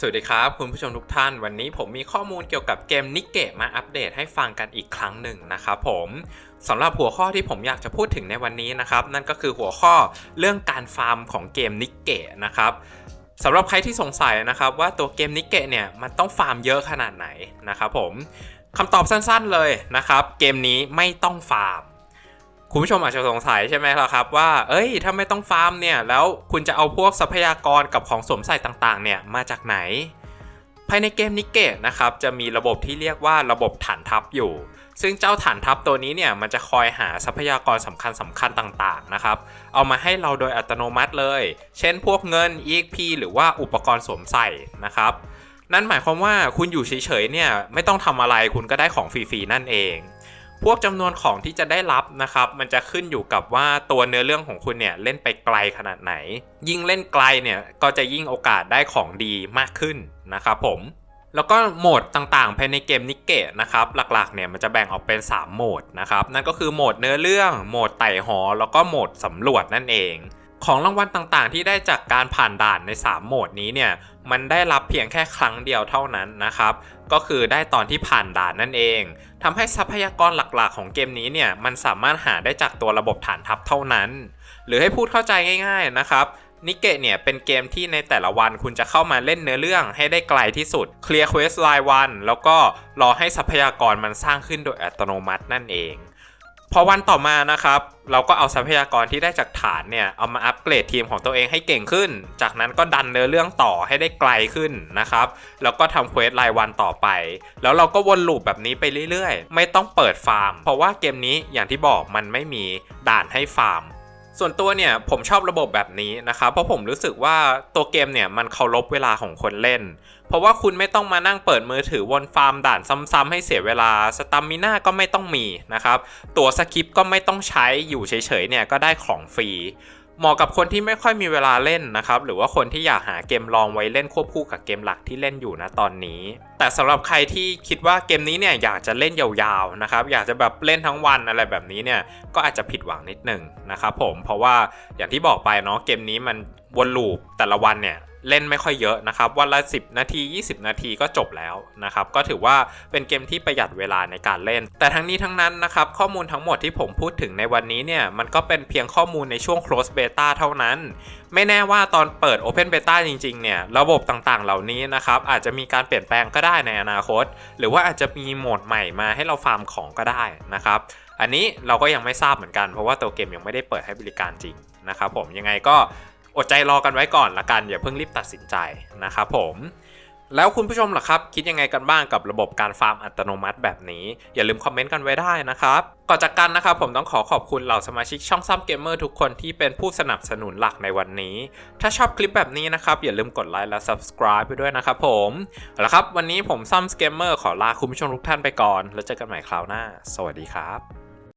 สวัสดีครับ คุณผู้ชมทุกท่าน วันนี้ผมมีข้อมูลเกี่ยวกับเกมนิกเกะมาอัปเดตให้ฟังกันอีกครั้งหนึ่งนะครับผมสำหรับหัวข้อที่ผมอยากจะพูดถึงในวันนี้นะครับ นั่นก็คือหัวข้อเรื่องการฟาร์มของเกมนิกเกะนะครับสำหรับใครที่สงสัยนะครับว่าตัวเกมนิกเกะเนี่ยมันต้องฟาร์มเยอะขนาดไหนนะครับผมคำตอบสั้นๆเลยนะครับ เกมนี้ไม่ต้องฟาร์ม คุณผู้ชมอาจจะสงสัยใช่ไหมล่ะครับว่า เอ้ยถ้าไม่ต้องฟาร์มเนี่ย แล้วคุณจะเอาพวกทรัพยากรกับของสวมใส่ต่างๆ เนี่ย มาจากไหน ภายในเกมนิกเกตนะครับ จะมีระบบที่เรียกว่าระบบฐานทัพอยู่ ซึ่งเจ้าฐานทัพตัวนี้เนี่ย มันจะคอยหาทรัพยากรสำคัญสำคัญต่างๆ นะครับ เอามาให้เราโดยอัตโนมัติเลย เช่นพวกเงิน EXP หรือว่าอุปกรณ์สวมใส่นะครับ นั่นหมายความว่าคุณอยู่เฉยๆ เนี่ย ไม่ต้องทำอะไร คุณก็ได้ของฟรีๆ นั่นเอง พวกจำนวนของที่จะได้รับนะครับ มันจะขึ้นอยู่กับว่าตัวเนื้อเรื่องของคุณเนี่ยเล่นไปไกลขนาดไหน ยิ่งเล่นไกลเนี่ยก็จะยิ่งโอกาสได้ของดีมากขึ้นนะครับผมแล้วก็โหมดต่างๆภายในเกมนิเกะนะครับหลักๆเนี่ยมันจะแบ่งออกเป็น 3 โหมดนะครับนั่นก็คือโหมดเนื้อเรื่องโหมดไต่หอ แล้วก็โหมดสำรวจนั่นเอง ของรางวัลต่างๆ ที่ได้จากการผ่านด่านใน 3 โหมดนี้เนี่ยมันได้รับเพียงแค่ครั้งเดียวเท่านั้นนะครับ ก็คือได้ตอนที่ผ่านด่านนั่นเองทำให้ทรัพยากรหลักๆ ของเกมนี้เนี่ยมันสามารถหาได้จากตัวระบบฐานทัพเท่านั้น หรือให้พูดเข้าใจง่าย ๆนะครับนิเกะเนี่ยเป็นเกมที่ในแต่ละวันคุณจะเข้ามาเล่นเนื้อเรื่องให้ได้ไกลที่สุด เคลียร์เควสรายวัน แล้วก็รอให้ทรัพยากรมันสร้างขึ้นโดยอัตโนมัตินั่นเอง พอวันต่อมานะครับ เราก็เอาทรัพยากรที่ได้จากฐานเนี่ยเอามาอัปเกรดทีมของตัวเองให้เก่งขึ้น จากนั้นก็ดันเนื้อเรื่องต่อให้ได้ไกลขึ้นนะครับ แล้วก็ทำเควสรายวันต่อไป แล้วเราก็วนลูปแบบนี้ไปเรื่อยๆ ไม่ต้องเปิดฟาร์ม เพราะว่าเกมนี้อย่างที่บอกมันไม่มีด่านให้ฟาร์ม ส่วนตัวเนี่ยผมชอบระบบแบบนี้นะครับเพราะผมรู้สึกว่าตัวเกมเนี่ยมันเคารพเวลาของคนเล่น เพราะว่าคุณไม่ต้องมานั่งเปิดมือถือวนฟาร์มด่านซ้ำๆให้เสียเวลาสตัมมิน่าก็ไม่ต้องมีนะครับตัวสคริปก็ไม่ต้องใช้อยู่เฉยๆเนี่ยก็ได้ของฟรี เหมาะกับคนที่ไม่ค่อยมีเวลาเล่นนะครับ หรือว่าคนที่อยากหาเกมลองไว้เล่นควบคู่กับเกมหลักที่เล่นอยู่นะตอนนี้ แต่สำหรับใครที่คิดว่าเกมนี้เนี่ยอยากจะเล่นยาวๆนะครับ อยากจะแบบเล่นทั้งวันอะไรแบบนี้เนี่ย ก็อาจจะผิดหวังนิดหนึ่งนะครับผม เพราะว่าอย่างที่บอกไปเนาะเกมนี้มันวนลูปแต่ละวันเนี่ย เล่นไม่ค่อยเยอะนะครับวันละ 10 นาที 20 นาทีก็จบแล้วนะครับก็ถือว่าเป็นเกมที่ประหยัดเวลาในการเล่น แต่ทั้งนี้ทั้งนั้นนะครับข้อมูลทั้งหมดที่ผมพูดถึงในวันนี้เนี่ยมันก็เป็นเพียงข้อมูลในช่วง close beta เท่านั้น ไม่แน่ว่าตอนเปิด open beta จริงๆเนี่ยระบบต่างๆ เหล่านี้นะครับอาจจะมีการเปลี่ยนแปลงก็ได้ในอนาคต หรือว่าอาจจะมีโหมดใหม่มาให้เราฟาร์มของก็ได้นะครับอันนี้เราก็ยังไม่ทราบเหมือนกันเพราะว่าตัวเกมยังไม่ได้เปิดให้บริการจริงนะครับผมยังไงก็ อดใจรอกันไว้ก่อนละกันอย่าเพิ่งรีบตัดสินใจนะครับผมแล้วคุณผู้ชมล่ะครับ คิดยังไงกันบ้างกับระบบการฟาร์มอัตโนมัติแบบนี้ อย่าลืมคอมเมนต์กันไว้ได้นะครับ ก่อนจากกันนะครับ ผมต้องขอขอบคุณเหล่าสมาชิกช่องซ้ำเกมเมอร์ทุกคนที่เป็นผู้สนับสนุนหลักในวันนี้ ถ้าชอบคลิปแบบนี้นะครับ อย่าลืมกดไลค์และ subscribe ไปด้วยนะครับผมเอาละครับ วันนี้ผมซ้ำเกมเมอร์ขอลาคุณผู้ชมทุกท่านไปก่อน แล้วเจอกันใหม่คราวหน้า สวัสดีครับ